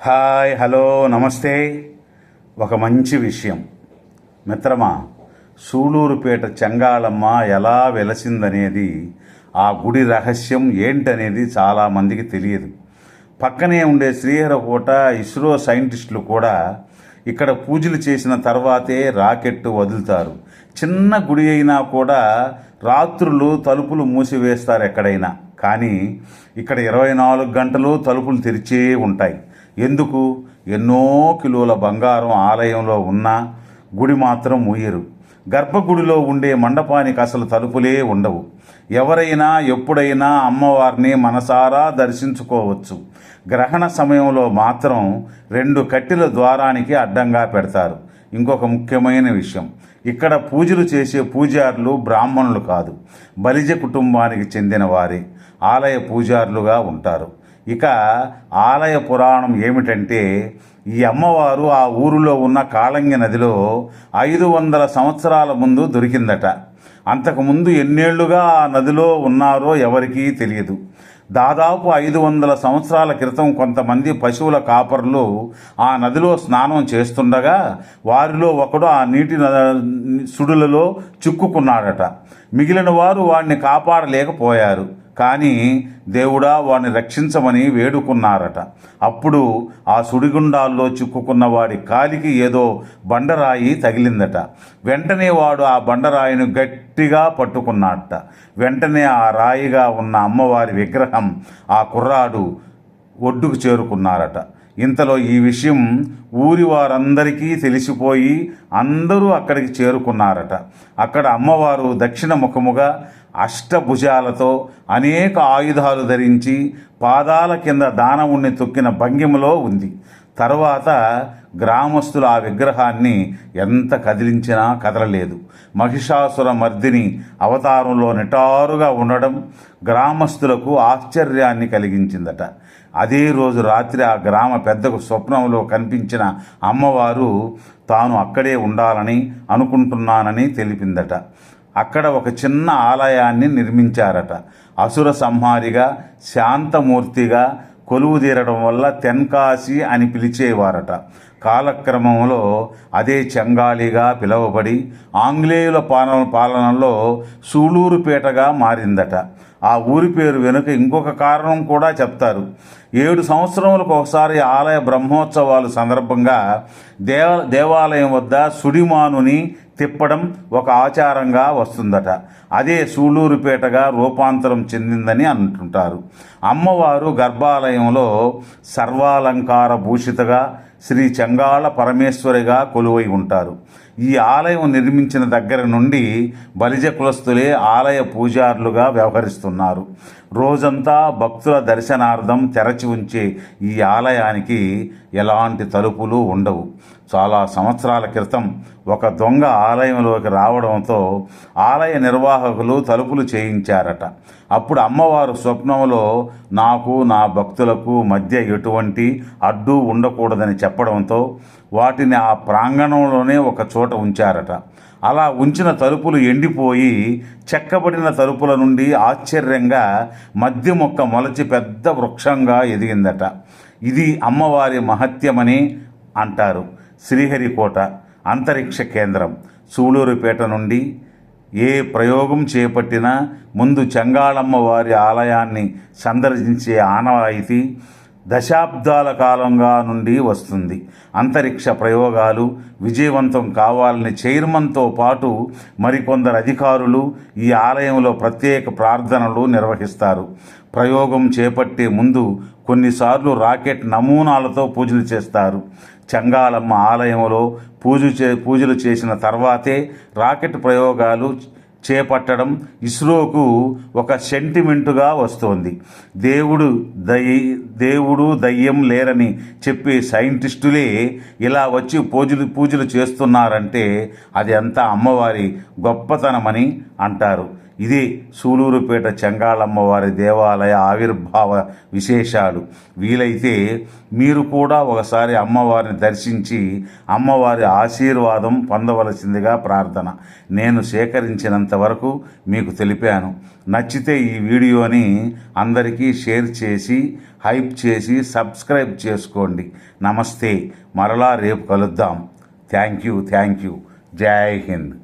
Hi hello నమస్తే. ఒక మంచి విషయం. మిత్రమా సూళూరుపేట చెంగాళమ్మ ఎలా వెలసిందనేది ఆ గుడి రహస్యం ఏంటనేది చాలామందికి తెలియదు. పక్కనే ఉండే శ్రీహరకోట ఇస్రో సైంటిస్టులు కూడా ఇక్కడ పూజలు చేసిన తర్వాతే రాకెట్ వదులుతారు. చిన్న గుడి అయినా కూడా రాత్రులు తలుపులు మూసివేస్తారు ఎక్కడైనా. కానీ ఇక్కడ ఇరవై నాలుగు గంటలు తలుపులు తెరిచే ఉంటాయి. ఎందుకు? ఎన్నో కిలోల బంగారం ఆలయంలో ఉన్నా గుడి మాత్రం మూయరు గర్భగుడిలో ఉండే మండపానికి అసలు తలుపులే ఉండవు. ఎవరైనా ఎప్పుడైనా అమ్మవారిని మనసారా దర్శించుకోవచ్చు. గ్రహణ సమయంలో మాత్రం రెండు కట్టెల ద్వారానికి అడ్డంగా పెడతారు. ఇంకొక ముఖ్యమైన విషయం. ఇక్కడ పూజలు చేసే పూజారులు బ్రాహ్మణులు కాదు. బలిజ కుటుంబానికి చెందిన వారే ఆలయ పూజారులుగా ఉంటారు. ఇక ఆలయ పురాణం ఏమిటంటే ఈ అమ్మవారు ఆ ఊరిలో ఉన్న కాళంగి నదిలో ఐదు వందల సంవత్సరాల ముందు దొరికిందట. అంతకుముందు ఎన్నేళ్ళుగా ఆ నదిలో ఉన్నారో ఎవరికీ తెలియదు. దాదాపు ఐదు వందల సంవత్సరాల క్రితం కొంతమంది పశువుల కాపర్లు ఆ నదిలో స్నానం చేస్తుండగా వారిలో ఒకడు ఆ నీటి న- సుడులలో చిక్కుకున్నాడట. మిగిలిన వారు వాడిని కాపాడలేకపోయారు. కానీ దేవుడా వాడిని రక్షించమని వేడుకున్నారట. అప్పుడు ఆ సుడిగుండాల్లో చిక్కుకున్న వాడి కాలికి ఏదో బండరాయి తగిలిందట. వెంటనే వాడు ఆ బండరాయిని గట్టిగా పట్టుకున్నాడట. వెంటనే ఆ రాయిగా ఉన్న అమ్మవారి విగ్రహం ఆ కుర్రాడు ఒడ్డుకు చేరుకున్నారట. ఇంతలో ఈ విషయం ఊరి వారందరికీ తెలిసిపోయి అందరూ అక్కడికి చేరుకున్నారట. అక్కడ అమ్మవారు దక్షిణ ముఖముగా అష్టభుజాలతో అనేక ఆయుధాలు ధరించి పాదాల కింద దానవుణ్ణి తొక్కిన భంగిమలో ఉంది. తర్వాత గ్రామస్తులు ఆ విగ్రహాన్ని ఎంత కదిలించినా కదలలేదు. మహిషాసుర మర్దిని అవతారంలో నిటారుగా ఉండడం గ్రామస్తులకు ఆశ్చర్యాన్ని కలిగించిందట. అదే రోజు రాత్రి ఆ గ్రామ పెద్దకు స్వప్నంలో కనిపించిన అమ్మవారు తాను అక్కడే ఉండాలని అనుకుంటున్నానని తెలిపిందట. అక్కడ ఒక చిన్న ఆలయాన్ని నిర్మించారట. అసుర సంహారిగా శాంతమూర్తిగా కొలువు తీరడం వల్ల తెన్కాశి అని పిలిచేవారట. కాలక్రమంలో అదే చెంగాళిగా పిలువబడి ఆంగ్లేయుల పాలన పాలనలో సూళూరుపేటగా మారిందట. ఆ ఊరి పేరు వెనుక ఇంకొక కారణం కూడా చెప్తారు. ఏడు సంవత్సరములకు ఒకసారి ఆలయ బ్రహ్మోత్సవాలు సందర్భంగా దేవ దేవాలయం వద్ద సుడిమానుని తిప్పడం ఒక ఆచారంగా వస్తుందట. అదే సూళూరుపేటగా రూపాంతరం చెందిందని అంటుంటారు. అమ్మవారు గర్భాలయంలో సర్వాలంకార భూషితగా శ్రీ చంగాళ పరమేశ్వరిగా కొలువై ఉంటారు. ఈ ఆలయం నిర్మించిన దగ్గర నుండి బలిజ కులస్తులే ఆలయ పూజారులుగా వ్యవహరిస్తున్నారు. రోజంతా భక్తుల దర్శనార్థం తెరచి ఉంచే ఈ ఆలయానికి ఎలాంటి తలుపులు ఉండవు. చాలా సంవత్సరాల క్రితం ఒక దొంగ ఆలయంలోకి రావడంతో ఆలయ నిర్వాహకులు తలుపులు చేయించారట. అప్పుడు అమ్మవారు స్వప్నంలో నాకు నా భక్తులకు మధ్య ఎటువంటి అడ్డు ఉండకూడదని చెప్పడంతో వాటిని ఆ ప్రాంగణంలోనే ఒక చోట ఉంచారట. అలా ఉంచిన తలుపులు ఎండిపోయి చెక్కబడిన తలుపుల నుండి ఆశ్చర్యంగా మధ్య మొక్క మొలచి పెద్ద వృక్షంగా ఎదిగిందట. ఇది అమ్మవారి మహత్యమని అంటారు. శ్రీహరికోట అంతరిక్ష కేంద్రం. సూళూరుపేట నుండి ఏ ప్రయోగం చేపట్టినా ముందు చెంగాళమ్మ వారి ఆలయాన్ని సందర్శించే ఆనవాయితీ దశాబ్దాల కాలంగా నుండి వస్తుంది. అంతరిక్ష ప్రయోగాలు విజయవంతం కావాలని చైర్మన్తో పాటు మరికొందరు అధికారులు ఈ ఆలయంలో ప్రత్యేక ప్రార్థనలు నిర్వహిస్తారు. ప్రయోగం చేపట్టే ముందు కొన్నిసార్లు రాకెట్ నమూనాలతో పూజలు చేస్తారు. చంగాలమ్మ ఆలయంలో పూజ చే పూజలు చేసిన తర్వాతే రాకెట్ ప్రయోగాలు చేపట్టడం ఇస్రోకు ఒక సెంటిమెంటుగా వస్తోంది. దేవుడు దయ దేవుడు దయ్యం లేరని చెప్పే సైంటిస్టులే ఇలా వచ్చి పూజలు పూజలు చేస్తున్నారంటే అది అంతా అమ్మవారి గొప్పతనమని అంటారు. ఇది సూలూరుపేట చెంగాళమ్మవారి దేవాలయ ఆవిర్భావ విశేషాలు. వీలైతే మీరు కూడా ఒకసారి అమ్మవారిని దర్శించి అమ్మవారి ఆశీర్వాదం పొందవలసిందిగా ప్రార్థన. నేను సేకరించినంత వరకు మీకు తెలిపాను. నచ్చితే ఈ వీడియోని అందరికీ షేర్ చేసి హైప్ చేసి సబ్స్క్రైబ్ చేసుకోండి. నమస్తే. మరలా రేపు కలుద్దాం. Thank you thank you. Jai Hind.